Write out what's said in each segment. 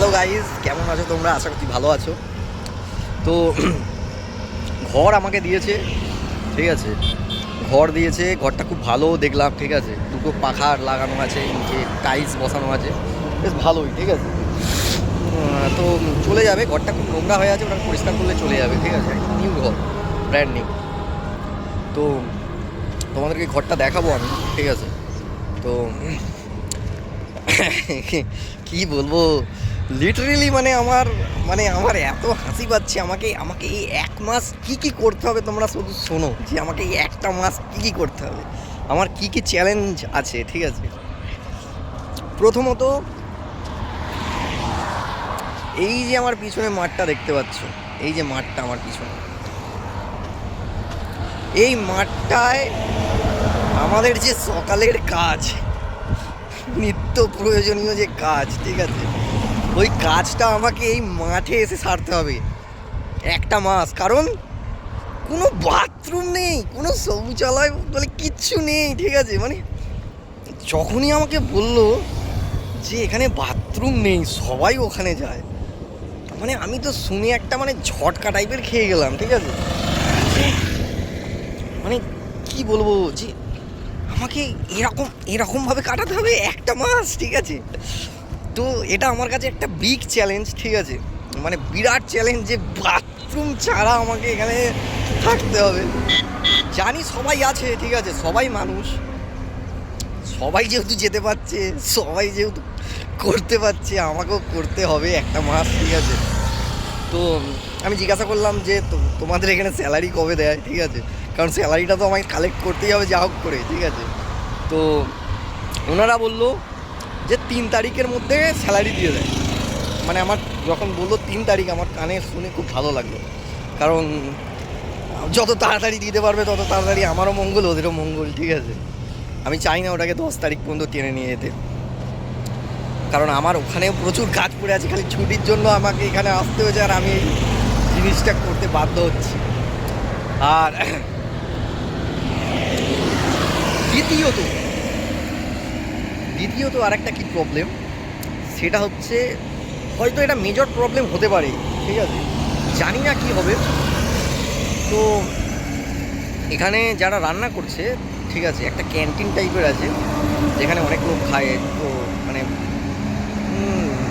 Hello guys কেমন আছো তোমরা? আশা করছি ভালো আছো। তো, ঘর আমাকে দিয়েছে, ঠিক আছে? ঘর দিয়েছে, ঘরটা খুব ভালো দেখলাম, ঠিক আছে? দুটো পাখা লাগানো আছে, নিচে টাইলস বসানো আছে। বেশ ভালোই, ঠিক আছে? তো চলে যাবে, ঘরটা খুব নোংরা হয়ে আছে ওটা পরিষ্কার করলে চলে যাবে, ঠিক আছে? নিউ ঘর ব্র্যান্ড নিউ তো, তোমাদেরকে ঘরটা দেখাবো আমি, ঠিক আছে? তো, কি বলব? লিটারেলি মানে আমার মানে আমার এত হাসি পাচ্ছে, আমাকে আমাকে এই এক মাস কি কি করতে হবে তোমরা শুধু শোনো যে আমাকে এই একটা মাস কি কি করতে হবে। আমার কি কি চ্যালেঞ্জ আছে, ঠিক আছে? প্রথমত, এই যে আমার পিছনে মাঠটা দেখতে পাচ্ছ, এই যে মাঠটা আমার পিছনে। এই মাঠটায় আমাদের যে সকালের কাজ, নিত্য প্রয়োজনীয় যে কাজ, ঠিক আছে? ওই কাজটা আমাকে এই মাঠে এসে সারতে হবে। একটা মাস, কারণ কোনো বাথরুম নেই, কোনো শৌচালয় বলে কিচ্ছু নেই, ঠিক আছে? মানে যখনই আমাকে বলল যে এখানে বাথরুম নেই, সবাই ওখানে যায়। মানে আমি তো শুনে একটা মানে ঝটকা টাইপের খেয়ে গেলাম, ঠিক আছে? মানে কি বলব যে আমাকে এরকম, এরকমভাবে কাটাতে হবে একটা মাস, ঠিক আছে? তো এটা আমার কাছে একটা বিগ চ্যালেঞ্জ ঠিক আছে? মানে বিরাট চ্যালেঞ্জ যে বাথরুম ছাড়া আমাকে এখানে থাকতে হবে। জানি সবাই আছে, ঠিক আছে? সবাই মানুষ। সবাই যেহেতু যেতে পারছে, সবাই যেহেতু করতে পারছে, আমাকেও করতে হবে একটা মাস, ঠিক আছে? তো আমি জিজ্ঞাসা করলাম যে তোমাদের এখানে স্যালারি কবে দেয়? ঠিক আছে? কারণ স্যালারিটা তো আমাকে কালেক্ট করতেই হবে, যা হোক করে, ঠিক আছে? তো ওনারা বলল যে তিন তারিখের মধ্যে স্যালারি দিয়ে দেয়। মানে আমার যখন বলল তিন তারিখ, আমার কানে শুনে খুব ভালো লাগল। কারণ যত তাড়াতাড়ি দিতে পারবে, তত তাড়াতাড়ি আমারও মঙ্গল, ওদেরও মঙ্গল, ঠিক আছে? আমি চাই না ওটাকে দশ তারিখ পর্যন্ত টেনে নিয়ে যেতে। কারণ আমার ওখানেও প্রচুর কাজ পড়ে আছে, খালি ছুটির জন্য আমাকে এখানে আসতে হয়েছে আর আমি জিনিসটা করতে বাধ্য হচ্ছি। আর দ্বিতীয়ত দ্বিতীয়ত আর একটা কী প্রবলেম সেটা হচ্ছে, হয়তো এটা মেজর প্রবলেম হতে পারে, ঠিক আছে? জানি না কি হবে। তো এখানে যারা রান্না করছে, ঠিক আছে, একটা ক্যান্টিন টাইপের আছে, যেখানে অনেক লোক খায়, তো মানে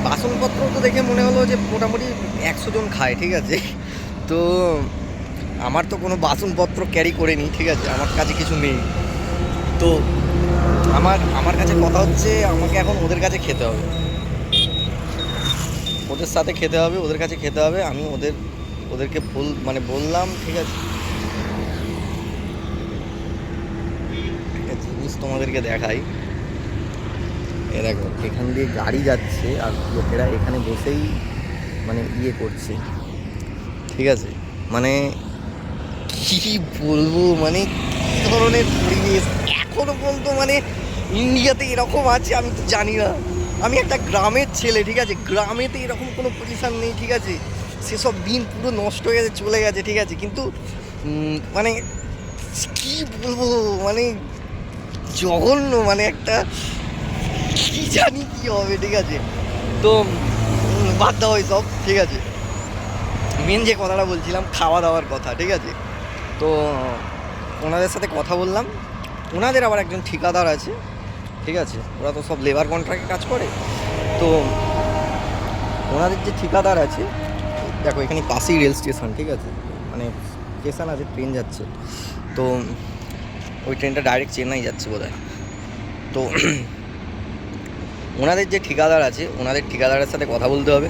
বাসনপত্র তো দেখে মনে হলো যে মোটামুটি একশো জন খায়, ঠিক আছে? তো আমার তো কোনো বাসনপত্র ক্যারি করে নিই ঠিক আছে? আমার কাছে কিছু নেই। তো আমার আমার কাছে কথা হচ্ছে, আমাকে এখন ওদের কাছে খেতে হবে। ওদের সাথে খেতে হবে, ওদের কাছে খেতে হবে, আমি ওদের, ওদেরকে বল মানে বললাম, ঠিক আছে? জিনিস তোমাদেরকে দেখাই। এ দেখো, এখান দিয়ে গাড়ি যাচ্ছে, আর লোকেরা এখানে বসেই মানে ইয়ে করছে। ঠিক আছে? মানে কি বলব মানে কি ধরনের পরিবেশ? এখনও পর্যন্ত মানে ইন্ডিয়াতে এরকম আছে, আমি তো জানি না। আমি একটা গ্রামের ছেলে, ঠিক আছে? গ্রামেতে এরকম কোনো পজিশন নেই, ঠিক আছে? সেসব দিন পুরো নষ্ট হয়ে গেছে, চলে গেছে, ঠিক আছে? কিন্তু মানে কি বলব? মানে জঘন্য মানে একটা, কি জানি কি হবে, ঠিক আছে? তো বাদ দাও সব ঠিক আছে? মেন যে কথাটা বলছিলাম, খাওয়া দাওয়ার কথা, ঠিক আছে? তো, ওনাদের সাথে কথা বললাম। ওনাদের আবার একজন ঠিকাদার আছে। ঠিক আছে? ওরা তো সব লেবার কন্ট্রাক্টে কাজ করে। তো ওনাদের যে ঠিকাদার আছে, দেখো এখানে পাশেই রেল স্টেশন ঠিক আছে? মানে স্টেশন আছে ট্রেন যাচ্ছে। তো ওই ট্রেনটা ডাইরেক্ট চেন্নাই যাচ্ছে বোধ তো ওনাদের যে ঠিকাদার আছে, ওনাদের ঠিকাদারের সাথে কথা বলতে হবে।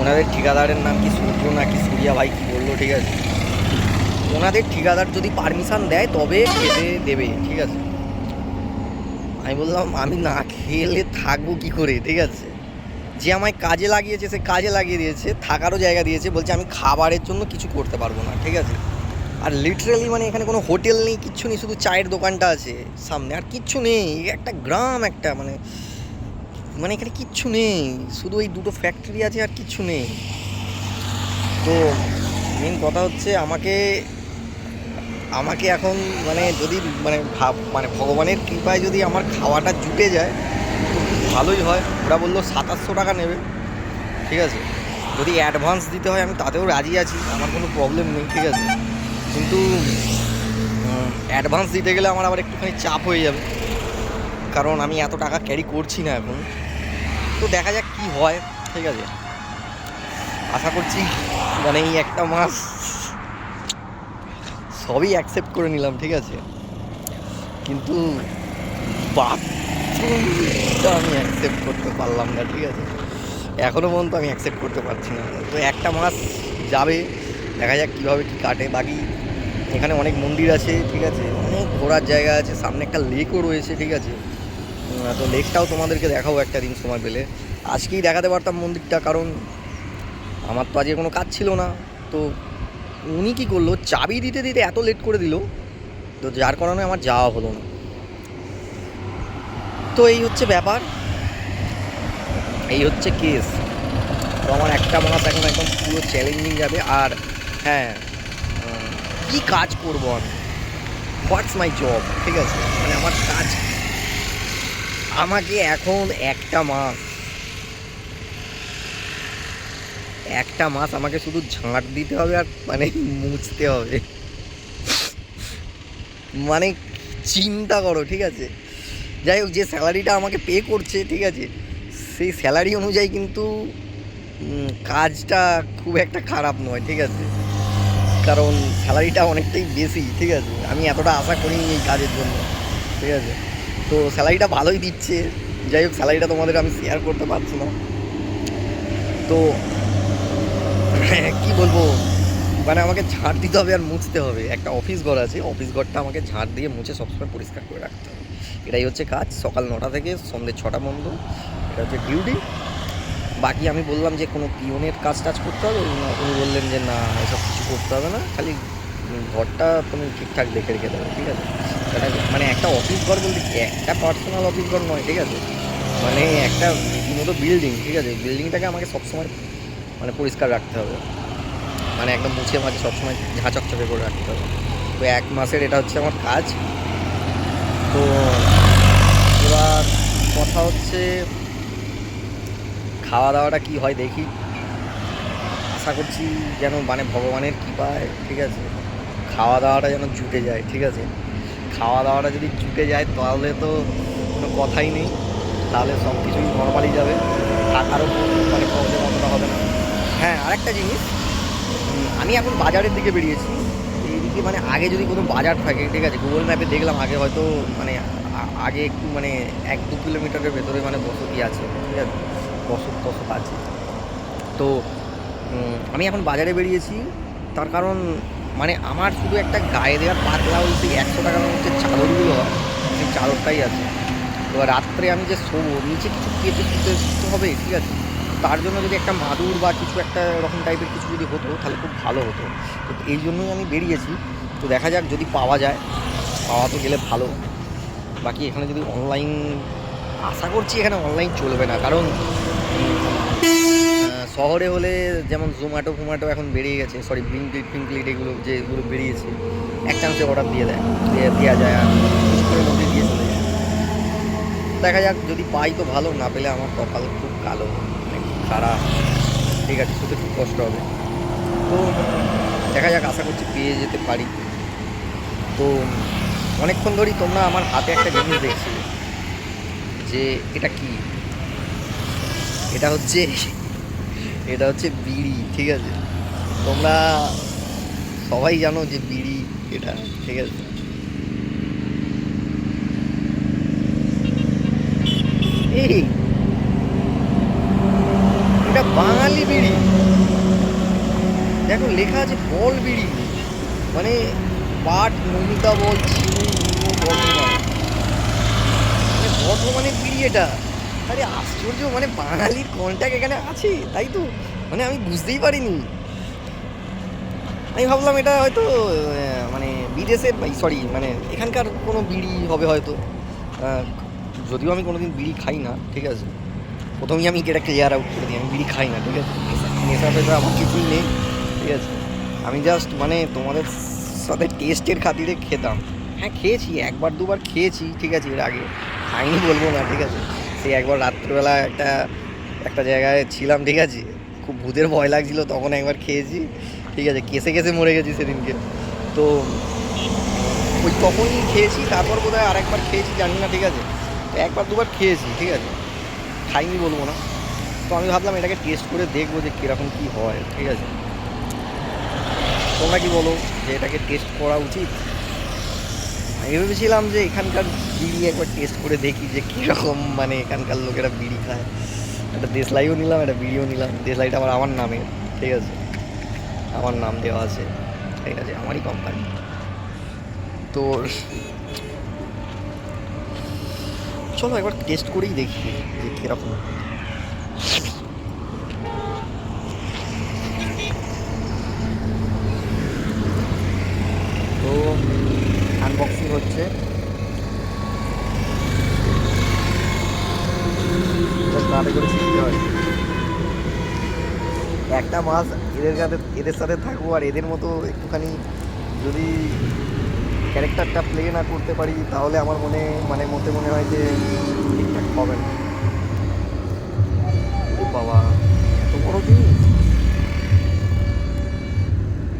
ওনাদের ঠিকাদারের নাম কি সূর্য নাকি সূর্যা ভাই কি বলল, ঠিক আছে? ওনাদের ঠিকাদার যদি পারমিশন দেয়, তবে খেতে দেবে, ঠিক আছে? আমি বললাম, আমি না খেলে থাকব কি করে? ঠিক আছে? যে আমায় কাজে লাগিয়েছে, সে কাজে লাগিয়ে দিয়েছে, থাকারও জায়গা দিয়েছে, বলছে আমি খাবারের জন্য কিছু করতে পারব না, ঠিক আছে? আর লিটারালি মানে এখানে কোনো হোটেল নেই, কিচ্ছু নেই, শুধু চায়ের দোকানটা আছে সামনে, আর কিচ্ছু নেই, একটা গ্রাম, একটা মানে মানে এখানে কিচ্ছু নেই, শুধু এই দুটো ফ্যাক্টরি আছে আর কিচ্ছু নেই। তো মেন কথা হচ্ছে আমাকে আমাকে এখন মানে যদি মানে ভাব মানে ভগবানের কৃপায় যদি আমার খাওয়াটা জুটে যায় খুব ভালোই হয়। ওরা বলল সাতাশশো টাকা নেবে। ঠিক আছে? যদি অ্যাডভান্স দিতে হয়, আমি তাতেও রাজি আছি, আমার কোনো প্রবলেম নেই, ঠিক আছে? কিন্তু অ্যাডভান্স দিতে গেলে আমার আবার একটুখানি চাপ হয়ে যাবে। কারণ আমি এত টাকা ক্যারি করছি না এখন। তো দেখা যাক কি হয়, ঠিক আছে? আশা করছি মানে এই একটা মাস সবই অ্যাকসেপ্ট করে নিলাম, ঠিক আছে? কিন্তু বাথরুমটা আমি অ্যাকসেপ্ট করতে পারলাম না, ঠিক আছে? এখনও পর্যন্ত আমি অ্যাকসেপ্ট করতে পারছি না। তো একটা মাস যাবে, দেখা যাক কীভাবে কী কাটে। বাকি এখানে অনেক মন্দির আছে, ঠিক আছে? অনেক ঘোরার জায়গা আছে, সামনে একটা লেকও রয়েছে, ঠিক আছে? তো লেকটাও তোমাদেরকে দেখাবো একটা দিন সময় পেলে। আজকেই দেখাতে পারতাম মন্দিরটা, কারণ আমার তো আজকে কোনো কাজ ছিল না। তো উনি কী করল? চাবি দিতে দিতে এত লেট করে দিল, তো যার কারণে আমার যাওয়া হলো না। তো এই হচ্ছে ব্যাপার। এই হচ্ছে কেস তো আমার একটা মাস এখন একদম পুরো চ্যালেঞ্জিং যাবে, আর হ্যাঁ কি কাজ করব আমি? হোয়াটস মাই জব ঠিক আছে? মানে আমার কাজ আমাকে এখন একটা মাস একটা মাস আমাকে শুধু ঝাঁট দিতে হবে আর মানে মুছতে হবে। মানে চিন্তা করো, ঠিক আছে? যাই হোক, যে স্যালারিটা আমাকে পে করছে, ঠিক আছে? সেই স্যালারি অনুযায়ী কিন্তু কাজটা খুব একটা খারাপ নয়, ঠিক আছে? কারণ স্যালারিটা অনেকটাই বেশি, ঠিক আছে? আমি এতটা আশা করিনি এই কাজের জন্য, ঠিক আছে? তো স্যালারিটা ভালোই দিচ্ছে। যাই হোক, স্যালারিটা তোমাদের আমি শেয়ার করতে পারছি না। তো কি বলব? মানে আমাকে ঝাড় দিতে হবে আর মুছতে হবে। একটা অফিস ঘর আছে অফিস ঘরটা আমাকে ঝাড় দিয়ে মুছে সবসময় পরিষ্কার করে রাখতে হবে। এটাই হচ্ছে কাজ। সকাল নটা থেকে সন্ধ্যে ছটা পর্যন্ত। এটা হচ্ছে ডিউটি বাকি আমি বললাম যে কোনো পিওনের কাজ টাজ করতে হবে। উনি- বললেন যে না, এসব কিছু করতে হবে না। খালি ঘরটা তুমি ঠিকঠাক দেখে রেখে দেবে, ঠিক আছে? মানে একটা অফিস ঘর বলতে একটা পার্সোনাল অফিস ঘর নয়, ঠিক আছে? মানে একটা রীতিমতো বিল্ডিং ঠিক আছে? বিল্ডিংটাকে আমাকে সবসময় মানে পরিষ্কার রাখতে হবে। মানে একদম মুছে মাঝে সবসময় ঝাঁ চকচকে করে রাখতে হবে। তো এক মাসের এটা হচ্ছে আমার কাজ। তো এবার কথা হচ্ছে খাওয়া দাওয়াটা কি হয় দেখি। আশা করছি যেন মানে ভগবানের কৃপায়, ঠিক আছে? খাওয়া দাওয়াটা যেন জুটে যায়, ঠিক আছে? খাওয়া দাওয়াটা যদি জুটে যায় তাহলে তো কোনো কথাই নেই। তাহলে সব কিছুই নর্মালি যাবে। টাকারও মানে প্রবলেম অতটা হবে না। হ্যাঁ আরেকটা জিনিস। আমি এখন বাজারের দিকে বেরিয়েছি। এইদিকে মানে আগে যদি কোনো বাজার থাকে, ঠিক আছে গুগল ম্যাপে দেখলাম, আগে হয়তো মানে আগে একটু মানে এক দু কিলোমিটারের ভেতরে মানে বসতি আছে, ঠিক আছে, বসত টসত আছে। তো আমি এখন বাজারে বেরিয়েছি। তার কারণ মানে আমার শুধু একটা গায়ে দেওয়ার পাতলা ওই সেই একশো টাকার মধ্যে চাদরগুলো সেই চাদরটাই আছে। এবার রাত্রে আমি যে শোবো, নিচে কিছু কেটে শুতে হবে, ঠিক আছে? তার জন্য যদি একটা মাদুর বা কিছু একটা এরকম টাইপের কিছু যদি হতো, তাহলে খুব ভালো হতো। তো এই জন্যই আমি বেরিয়েছি। তো দেখা যাক যদি পাওয়া যায়। পাওয়া তো গেলে ভালো। বাকি এখানে যদি অনলাইন আশা করছি এখানে অনলাইন চলবে না। কারণ শহরে হলে যেমন জোম্যাটো ফোম্যাটো এখন বেরিয়ে গেছে। সরি ব্লিঙ্কলিট ফিঙ্কলিট এগুলো যেগুলো বেরিয়েছে, এক চান্সে অর্ডার দিয়ে দেয়। দেওয়া যায় আর কিছুক্ষণের মধ্যে দিয়ে চলে যায়। দেখা যাক যদি পাই তো ভালো, না পেলে আমার কপাল খুব কালো। খারাপ ঠিক আছে শুতে খুব কষ্ট হবে। তো দেখা যাক, আশা করছি পেয়ে যেতে পারি। তো অনেকক্ষণ ধরেই তোমরা আমার হাতে একটা জিনিস দেখছিলে যে এটা কি? এটা হচ্ছে এটা হচ্ছে বিড়ি, ঠিক আছে? তোমরা সবাই জানো যে বিড়ি এটা, ঠিক আছে? এই এটা বাঙালি বিড়ি দেখো, লেখা আছে বল বিড়ি। মানে পাট নমিতা বল মানে বর্ধমানের বিড়ি এটা। আরে আশ্চর্য মানে বাঙালির কন্ট্যাক্ট এখানে আছে, তাই তো। মানে আমি বুঝতেই পারিনি। আমি ভাবলাম এটা হয়তো মানে বিদেশের সরি মানে এখানকার কোনো বিড়ি হবে হয়তো। যদিও আমি কোনোদিন বিড়ি খাই না, ঠিক আছে। প্রথমেই আমি এটা ক্লিয়ার আউট করে দিই, আমি বিড়ি খাই না, ঠিক আছে। নেশা- ফেশা আমার কিছুই নেই। ঠিক আছে। আমি জাস্ট মানে তোমাদের সাথে টেস্টের খাতিরে খেতাম। হ্যাঁ খেয়েছি, একবার দুবার খেয়েছি, ঠিক আছে, এর আগে। খাইনি বলব না, ঠিক আছে। সেই একবার রাত্রিবেলা একটা একটা জায়গায় ছিলাম, ঠিক আছে। খুব ভূতের ভয় লাগছিল, তখন একবার খেয়েছি, ঠিক আছে। কেসে কেসে মরে গেছি সেদিনকে। তো ওই তখনই খেয়েছি, তারপর বোধহয় আরেকবার খেয়েছি, জানি না, ঠিক আছে। তো একবার দুবার খেয়েছি, ঠিক আছে। খাইনি বলব না। তো আমি ভাবলাম এটাকে টেস্ট করে দেখব যে কীরকম কী হয়, ঠিক আছে। তোমরা কি বলো যে এটাকে টেস্ট করা উচিত? আমি ভেবেছিলাম যে এখানকার বিড়ি একবার টেস্ট করে দেখি যে কীরকম মানে এখানকার লোকেরা বিড়ি খায়। একটা দেশলাইও নিলাম, একটা বিড়িও নিলাম। দেশলাইটা আবার আমার নামে ঠিক আছে? আমার নাম দেওয়া আছে। ঠিক আছে, আমারই কোম্পানি তো চলো একবার টেস্ট করেই দেখি যে কীরকম তো শিখতে হয়। একটা মাস এদের সাথে এদের সাথে থাকব আর এদের মতো একটুখানি যদি ক্যারেক্টারটা প্লে না করতে পারি, তাহলে আমার মনে মানে মতে মনে হয় যে ঠিকঠাক হবে না। বাবা, এত বড় জিনিস?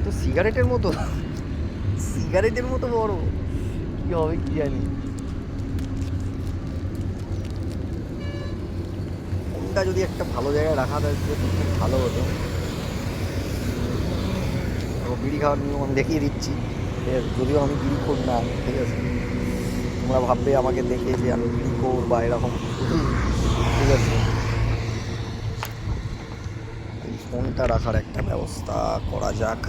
তো সিগারেটের মতো সিগারেটের মতো বড়। কি হবে কি জানি ফোনটা যদি একটা ভালো জায়গায় রাখা থাকতো খুব ভালো হতো। তো বিড়ি খাওয়ার নিয়ম আমি দেখিয়ে দিচ্ছি। ঠিক আছে, যদিও আমি বিড়ি খোর না, ঠিক আছে। তোমরা ভাববে আমাকে দেখে যে আমি বিড়ি খোর বা এরকম। ঠিক আছে। এই ফোনটা রাখার একটা ব্যবস্থা করা যাক।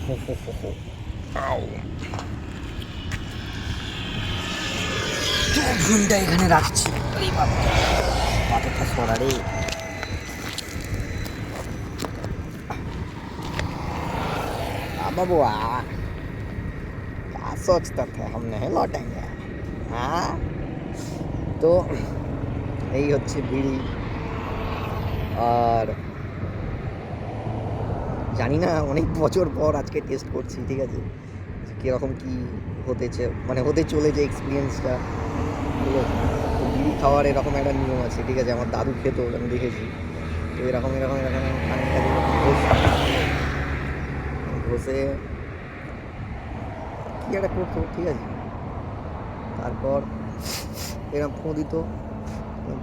হো হো হো হো হো আউ দু ঘন্টা এখানে রাখছি আরে বাবা পাতাটা সরা রে बाबू क्या सोचते थे हम नहीं लौटेंगे हाँ তো এই হচ্ছে বিড়ি আর জানি না, অনেক বছর পর আজকে টেস্ট করছি, ঠিক আছে? কীরকম কী হতেছে মানে হতে চলেছে এক্সপিরিয়েন্সটা তো বিড়ি খাওয়ার এরকম একটা নিয়ম আছে, ঠিক আছে? আমার দাদু খেত, আমি দেখেছি। তো এরকম এরকম এরকম খানিকটা ঘষে কী একটা করতো, ঠিক আছে? তারপর এরকম ফোঁ দিত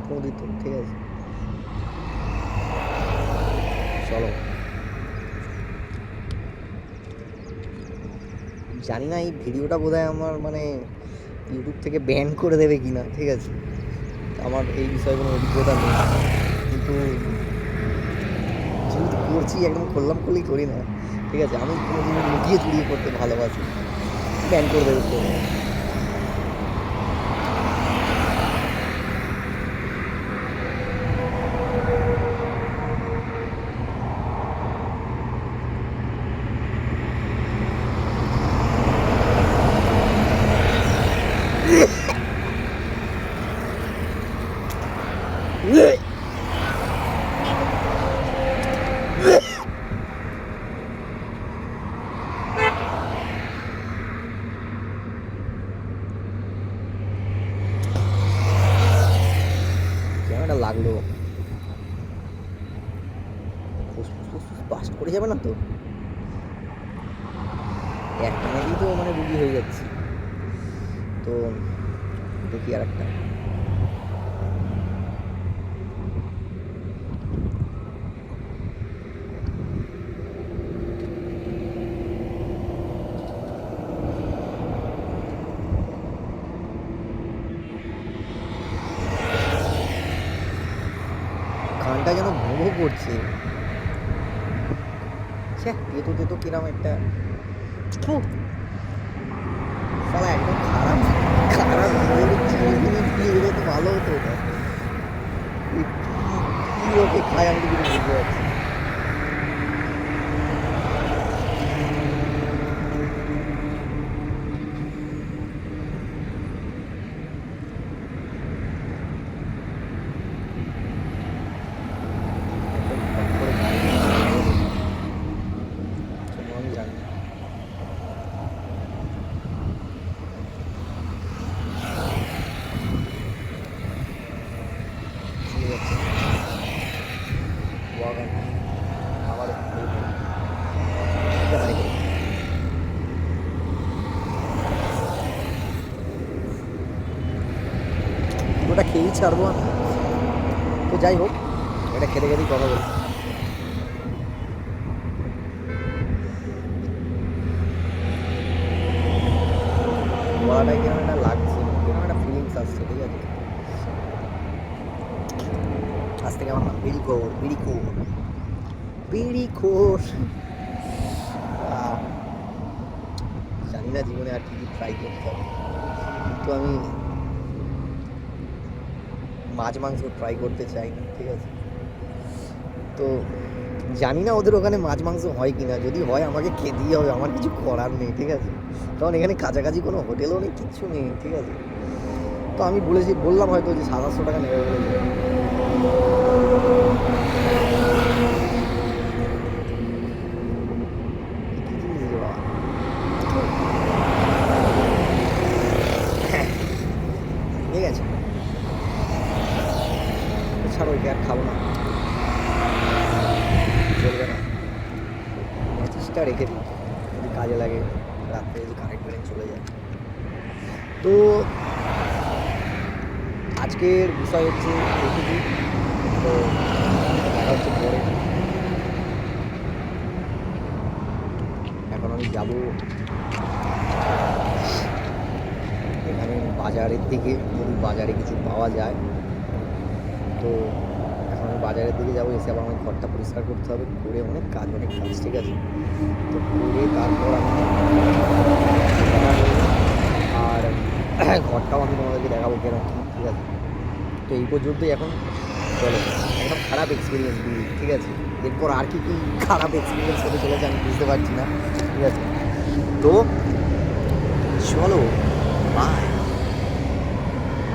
ফোঁ দিত, ঠিক আছে? চলো। জানি না এই ভিডিওটা বোধহয় আমার মানে ইউটিউব থেকে ব্যান করে দেবে কি না ঠিক আছে? আমার এই বিষয়ে কোনো অভিজ্ঞতা নেই। কিন্তু যেহেতু করছি, একদম খুললাম করলেই করি না। ঠিক আছে, আমি কোনো দিন লুকিয়ে চুরিয়ে করতে ভালোবাসি। ব্যান করে দেবে তো ক্যামেরা লাগল ফুসফুস বাস্ট করে যাবে না তো একটা মেয়েই তো মানে রুগী হয়ে যাচ্ছে তো দেখি আর একটা গানটা যেন ভোগ করছে ছ্যা তেতো কিরম একটা শালা একদম খারাপ খারাপ দিলে তো ভালো হতো এটা। কি- ওকে খায় আমি তো কিছু বুঝতে পারছি বাগান আমার ওটা খেয়েই ছাড়বো আমি তো যাই হোক এটা খেতে খেতেই কথা বলি বলাটাই কেমন খোর। বিড়ি জানি না জীবনে আর কি কি ট্রাই করতে হবে। তো আমি মাছ মাংস ট্রাই করতে চাই না, ঠিক আছে? তো জানি না ওদের ওখানে মাছ মাংস হয় কি না যদি হয় আমাকে খেতেই হবে, আমার কিছু করার নেই, ঠিক আছে? কারণ এখানে কাছাকাছি কোনো হোটেলও নেই কিচ্ছু নেই, ঠিক আছে? তো আমি বলেছি, বললাম হয়তো যে সাতাশশো টাকা নেবে বলে কি জিনিস রে বাবা? ঠিক আছে ছাড়ো ওইটা আর খাব না চলবে না পঁচিশটা রেখে দিই যদি কাজে লাগে রাত্রে যদি কারেন্ট ফারেন্ট চলে যায় তো আজকের বিষয় হচ্ছে এইটুকু তো হচ্ছে পরে। এখন আমি যাব এখানে বাজারের দিকে। যদি বাজারে কিছু পাওয়া যায়, তো এখন আমি বাজারের দিকে যাব। এসে আবার আমার ঘরটা পরিষ্কার করতে হবে। করে অনেক কাজ অনেক কাজ, ঠিক আছে? তো করে তারপর আমি আর ঘরটাও আমি তোমাদেরকে দেখাবো কেন ঠিক আছে? তো এই পর্যন্তই এখন। চলে, একদম খারাপ এক্সপিরিয়েন্স দিই, ঠিক আছে? এরপর আর কি কী খারাপ এক্সপিরিয়েন্স হতে চলেছে আমি বুঝতে পারছি না, ঠিক আছে? তো চলো বাই